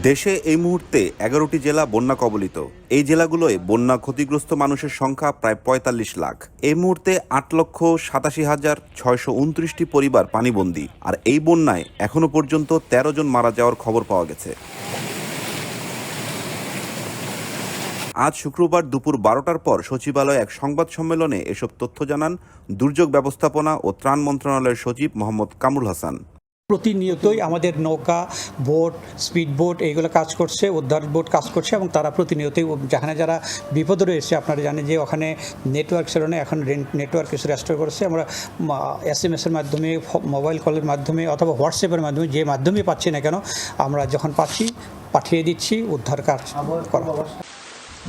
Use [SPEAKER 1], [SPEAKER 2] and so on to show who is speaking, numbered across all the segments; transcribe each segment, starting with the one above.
[SPEAKER 1] দেশে এই মুহূর্তে এগারোটি জেলা বন্যা কবলিত। এই জেলাগুলোয় বন্যা ক্ষতিগ্রস্ত মানুষের সংখ্যা প্রায় পঁয়তাল্লিশ লাখ। এই মুহূর্তে আট লক্ষ সাতাশি হাজার ছয়শো উনত্রিশটি পরিবার পানিবন্দী। আর এই বন্যায় এখনও পর্যন্ত তেরো জন মারা যাওয়ার খবর পাওয়া গেছে। আজ শুক্রবার দুপুর বারোটার পর সচিবালয়ে এক সংবাদ সম্মেলনে এসব তথ্য জানান দুর্যোগ ব্যবস্থাপনা ও ত্রাণ মন্ত্রণালয়ের সচিব মোহাম্মদ কামরুল হাসান।
[SPEAKER 2] প্রতিনিয়তই আমাদের নৌকা বোট স্পিড বোট এইগুলো কাজ করছে উদ্ধার বোট কাজ করছে এবং তারা প্রতিনিয়তই যেখানে যারা বিপদে রয়েছে আপনারা জানেন যে ওখানে নেটওয়ার্ক ছিল না এখন নেটওয়ার্ক কিছু রেস্টোর করছে। আমরা এস এম এসের মাধ্যমে মোবাইল কলের মাধ্যমে অথবা হোয়াটসঅ্যাপের মাধ্যমে যে মাধ্যমে পাচ্ছি না কেন আমরা যখন পাচ্ছি পাঠিয়ে দিচ্ছি উদ্ধার কাজ করা।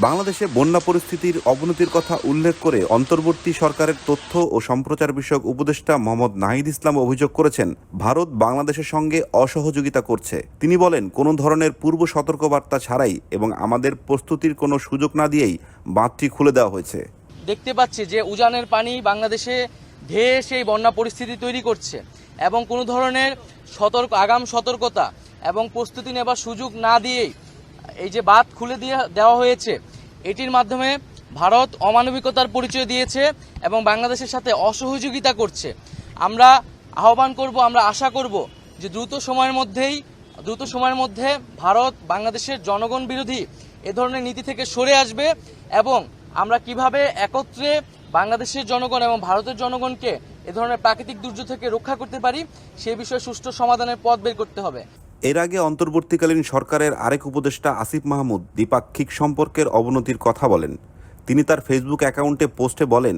[SPEAKER 1] বাংলাদেশে বন্যা পরিস্থিতির অবনতির কথা উল্লেখ করে অন্তর্বর্তী সরকারের তথ্য ও সম্প্রচার বিষয়ক উপদেষ্টা মোহাম্মদ নাহিদ ইসলাম অভিযোগ করেছেন, ভারত বাংলাদেশের সঙ্গে অসহযোগিতা করছে। তিনি বলেন, কোনো ধরনের পূর্ব সতর্কবার্তা ছাড়াই এবং আমাদের প্রস্তুতির কোনো সুযোগ না দিয়েই বাঁধটি খুলে দেওয়া হয়েছে।
[SPEAKER 3] দেখতে পাচ্ছি যে উজানের পানি বাংলাদেশে ধেয়ে সেই বন্যা পরিস্থিতি তৈরি করছে এবং কোনো ধরনের সতর্ক, আগাম সতর্কতা এবং প্রস্তুতি নেবার সুযোগ না দিয়েই এই যে বাঁধ খুলে দিয়ে দেওয়া হয়েছে, এটির মাধ্যমে ভারত অমানবিকতার পরিচয় দিয়েছে এবং বাংলাদেশের সাথে অসহযোগিতা করছে। আমরা আহ্বান করব, আমরা আশা করব যে দ্রুত সময়ের মধ্যেই, দ্রুত সময়ের মধ্যে ভারত বাংলাদেশের জনগণ বিরোধী এ ধরনের নীতি থেকে সরে আসবে এবং আমরা কীভাবে একত্রে বাংলাদেশের জনগণ এবং ভারতের জনগণকে এ ধরনের প্রাকৃতিক দুর্যোগ থেকে রক্ষা করতে পারি, সে বিষয়ে সুষ্ঠু সমাধানের পথ বের করতে হবে।
[SPEAKER 1] এর আগে অন্তর্বর্তীকালীন সরকারের আরেক উপদেষ্টা আসিফ মাহমুদ দ্বিপাক্ষিক সম্পর্কের অবনতির কথা বলেন। তিনি তার ফেসবুক অ্যাকাউন্টে পোস্টে বলেন,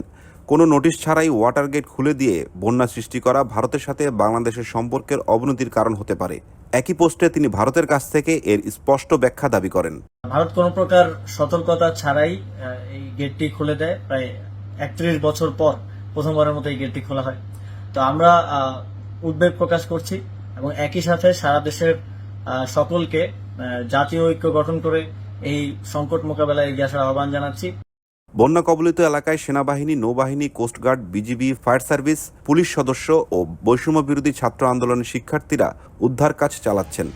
[SPEAKER 1] কোনো নোটিশ ছাড়াই ওয়াটার গেট খুলে দিয়ে বন্যা সৃষ্টি করা ভারতের সাথে বাংলাদেশের সম্পর্কের অবনতির কারণ হতে পারে। একই পোস্টে তিনি ভারতের কাছ থেকে এর স্পষ্ট ব্যাখ্যা দাবি করেন।
[SPEAKER 4] ভারত কোনো প্রকার সতর্কতা ছাড়াই এই গেটটি খুলে দেয়। প্রায় একত্রিশ বছর পর প্রথমবারের মতো এই গেটটি খোলা হয়। তো আমরা উদ্বেগ প্রকাশ করছি। এবং একই সাথে সারা দেশের সকলকে জাতীয় ঐক্য গঠন করে এই সংকট মোকাবেলায় এগিয়ে আসার আহ্বান জানাচ্ছি।
[SPEAKER 1] বন্যা কবলিত এলাকায় সেনাবাহিনী, নৌবাহিনী coast guard BGB, fire service, police সদস্য ও বৈষম্য বিরোধী ছাত্র আন্দোলনের শিক্ষার্থীরা উদ্ধার কাজ চালাচ্ছেন।